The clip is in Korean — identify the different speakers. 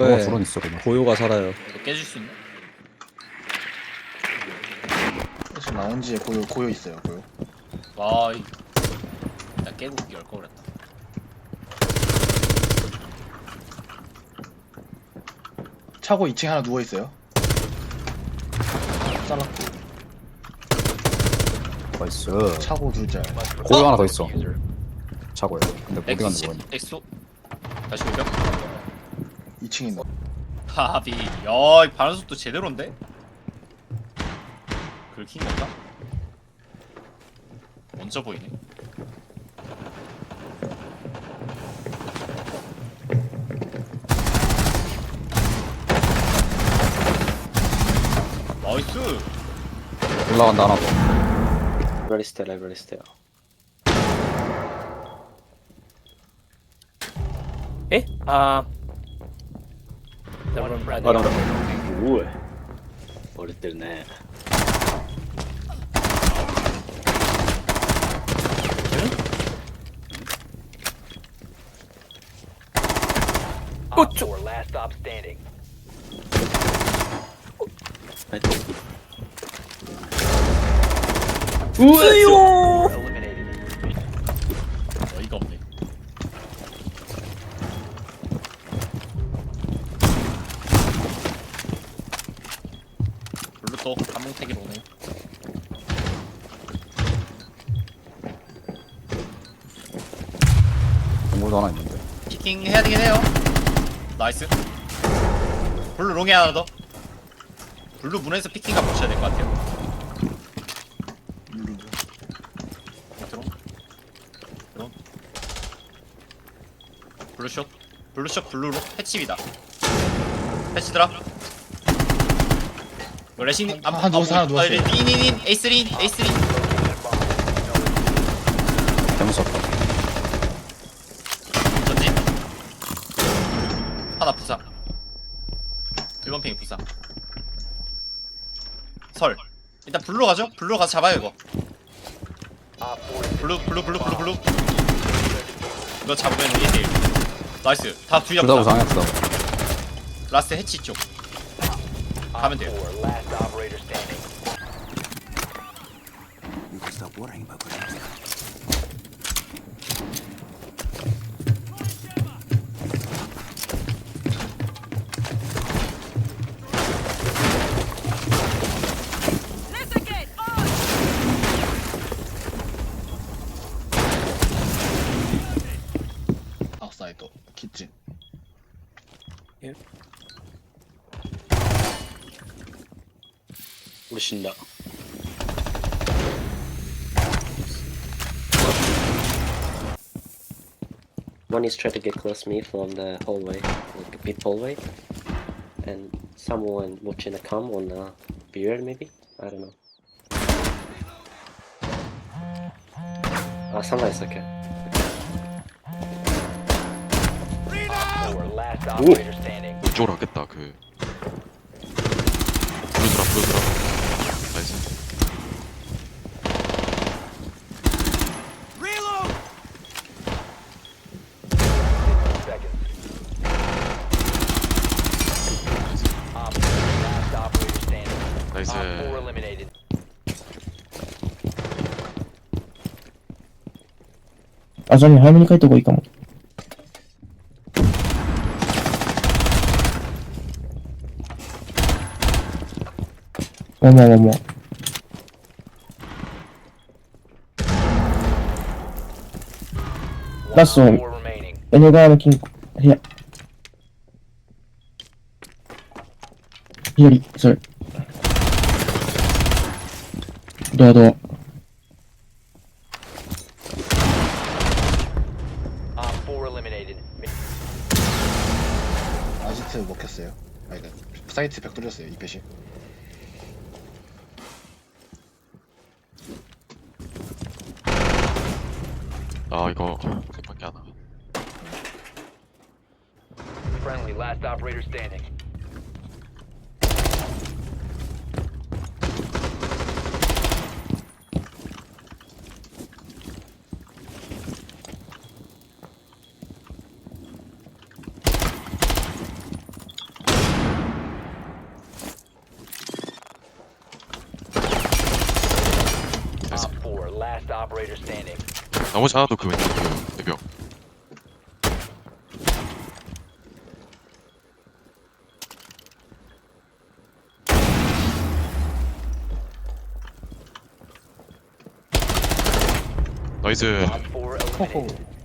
Speaker 1: 어
Speaker 2: 네.
Speaker 1: 드론 있어 그냥
Speaker 2: 고요가 살아요.
Speaker 3: 이거 깨줄 수 있나?
Speaker 4: 지금 라운지에 고요 고요 있어요 고요
Speaker 3: 와, 이... 나 깨고 열걸 그랬다.
Speaker 4: 차고 2층 하나 누워 있어요 잘랐고
Speaker 1: 나이스
Speaker 4: 차고 둘째
Speaker 1: 고요 하나 더 있어 차고요 근데 어디 갔는
Speaker 3: 엑소,
Speaker 1: 거야
Speaker 3: 엑소. 다시 오죠.
Speaker 4: 2층 있는
Speaker 3: 하비, 야, 이 반응 속도 제대로인데? 긁힌 건가? 먼저 보이네. 나이스!
Speaker 1: 올라간다 하나 더.
Speaker 5: Eh? Uh. Never mind.
Speaker 6: 아, The room by the room. おお折
Speaker 5: れ
Speaker 7: てるね。おっ
Speaker 3: ちょ。はい。うわ強 블루또 한몽택이 오네.
Speaker 1: 동물도 하나 있는데
Speaker 3: 피킹 해야 되긴 해요. 나이스. 블루 롱에 하나 더. 블루 문에서 피킹가 보셔야 될 것 같아요. 블루숏. 블루숏 블루로 패치비다. 패치드라. 레싱
Speaker 4: 한- 한 누웠어, 하나 누웠어요.
Speaker 3: 인인인 A3 A3
Speaker 1: 개무섭다
Speaker 3: 전진. 하나 부사. 1번 팽이 부사. 설. 일단 블루로 가죠. 블루로 가서 잡아요 이거.
Speaker 7: Op 4
Speaker 3: 블루 블루 블루 블루 블루. 이거 잡으면 1대1. 나이스. 다 둘이
Speaker 1: 둘다
Speaker 3: 잡자.
Speaker 1: 우상했어
Speaker 3: 라스트 해치 쪽. Coming
Speaker 7: to. Last operator standing.
Speaker 4: You can stop worrying about grenades. Outside,
Speaker 6: kitchen. Yeah. 신다. One is trying to get close to me from the hallway, like a pit hallway, and someone watching a cam on a beer maybe. I don't know. Ah, sunlight's okay.
Speaker 7: 4 last operator standing.
Speaker 8: 이쪽으로 하겠다 그 나이스
Speaker 7: Op 4 eliminated.
Speaker 9: あ、じゃあね、早めに帰った方がいいかも。まあまあまあまあ。ラスト
Speaker 7: One four remaining.
Speaker 9: 江側の金庫、部屋。左、それ。 너, 너.
Speaker 7: Op 4 eliminated.
Speaker 4: 아지트 먹혔어요. 아, 그러니까 사이트 벽 뚫렸어요. 이 패시.
Speaker 8: 아 이거 생각이 안 나.
Speaker 7: Friendly, last operator standing. Last operator standing.
Speaker 8: 나머지 하나도 그 왼쪽 그 대벽 나이스
Speaker 7: Op 4 eliminated.